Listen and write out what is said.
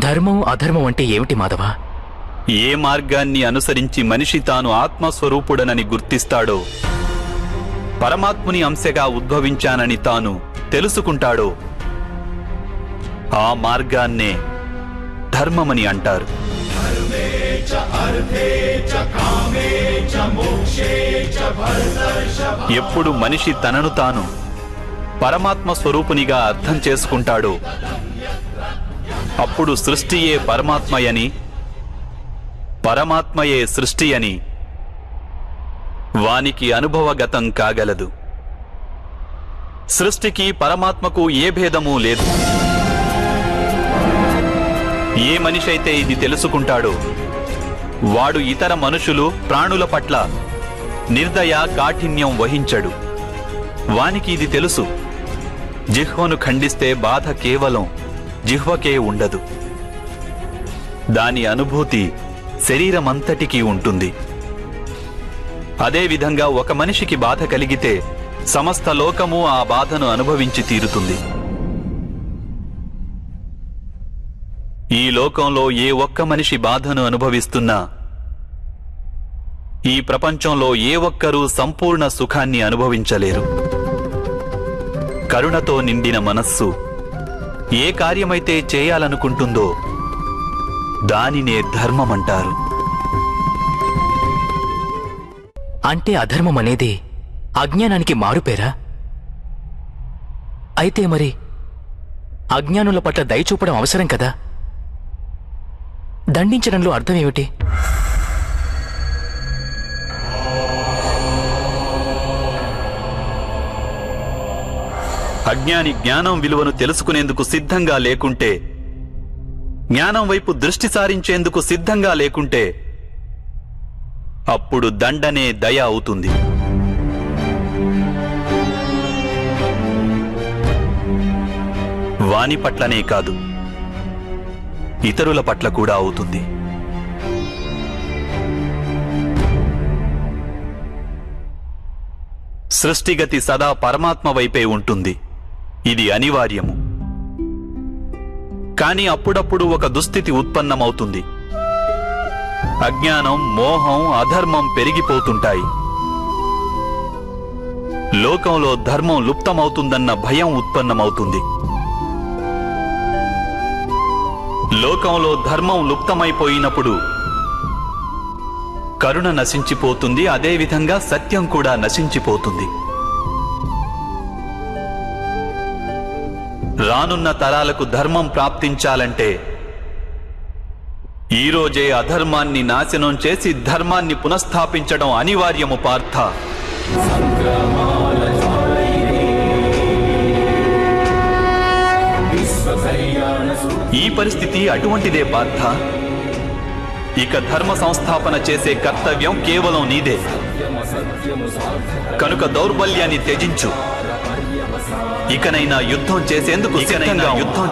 ధర్మం అధర్మం అంటే ఏమిటి మాధవ? ఏ మార్గాన్ని అనుసరించి మనిషి తాను ఆత్మస్వరూపుడనని గుర్తిస్తాడో పరమాత్ముని అంశగా ఉద్భవించానని తాను తెలుసుకుంటాడో ఆ మార్గాన్నే ధర్మమని అంటారు. ఎప్పుడు మనిషి తనను తాను పరమాత్మ స్వరూపునిగా అర్థం చేసుకుంటాడో అప్పుడు సృష్టియే పరమాత్మయని పరమాత్మయే సృష్టి అని వానికి అనుభవగతం కాగలదు. సృష్టికి పరమాత్మకు ఏ భేదమూ లేదు. ఏ మనిషి అయితే ఇది తెలుసుకుంటాడో వాడు ఇతర మనుషులు ప్రాణుల పట్ల నిర్దయ కాఠిన్యం వహించడు. వానికి ఇది తెలుసు. జిహ్వను ఖండిస్తే బాధ కేవలం జిహ్వకే ఉండదు. దాని అనుభూతి శరీరమంతటికీ ఉంటుంది. అదేవిధంగా ఒక మనిషికి బాధ కలిగితే సమస్త లోకము ఆ బాధను అనుభవించి తీరుతుంది. ఈ లోకంలో ఏ ఒక్క మనిషి బాధను అనుభవిస్తున్నా ఈ ప్రపంచంలో ఏ ఒక్కరూ సంపూర్ణ సుఖాన్ని అనుభవించలేరు. కరుణతో నిండిన మనస్సు ఏ కార్యమైతే చేయాలనుకుంటుందో దానినే ధర్మమంటారు. అంటే అధర్మం అనేది అజ్ఞానానికి మారుపేరా? అయితే మరి అజ్ఞానుల పట్ల దయ చూపడం అవసరం కదా? దండించడంలో అర్థం అజ్ఞాని జ్ఞానం విలువను తెలుసుకునేందుకు సిద్ధంగా లేకుంటే జ్ఞానం వైపు దృష్టి సారించేందుకు సిద్ధంగా లేకుంటే అప్పుడు దండనే దయ అవుతుంది. వాని పట్లనే కాదు ఇతరుల పట్ల కూడా అవుతుంది. సృష్టిగతి సదా పరమాత్మ వైపే ఉంటుంది. ఇది అనివార్యము. కానీ అప్పుడప్పుడు ఒక దుస్థితి ఉత్పన్నమవుతుంది. అజ్ఞానం మోహం అధర్మం పెరిగిపోతుంటాయి. లోకంలో ధర్మం లుప్తమవుతుందన్న భయం ఉత్పన్నమవుతుంది. లోకంలో ధర్మం లుప్తమైపోయినప్పుడు కరుణ నశించిపోతుంది అదేవిధంగా సత్యం కూడా నశించిపోతుంది. రానున్న తరాలకు ధర్మం ప్రాప్తించాలంటే ఈ రోజే అధర్మాన్ని నాశనం చేసి ధర్మాన్ని పునఃస్థాపించడం అనివార్యము పార్థ. ఈ పరిస్థితి అటువంటిదే పార్థ. ఇక ధర్మ సంస్థాపన చేసే కర్తవ్యం కేవలం నీదే. కనుక దౌర్బల్యాన్ని త్యజించు. ఇకనైనా యుద్ధం చేసేందుకు యుద్ధం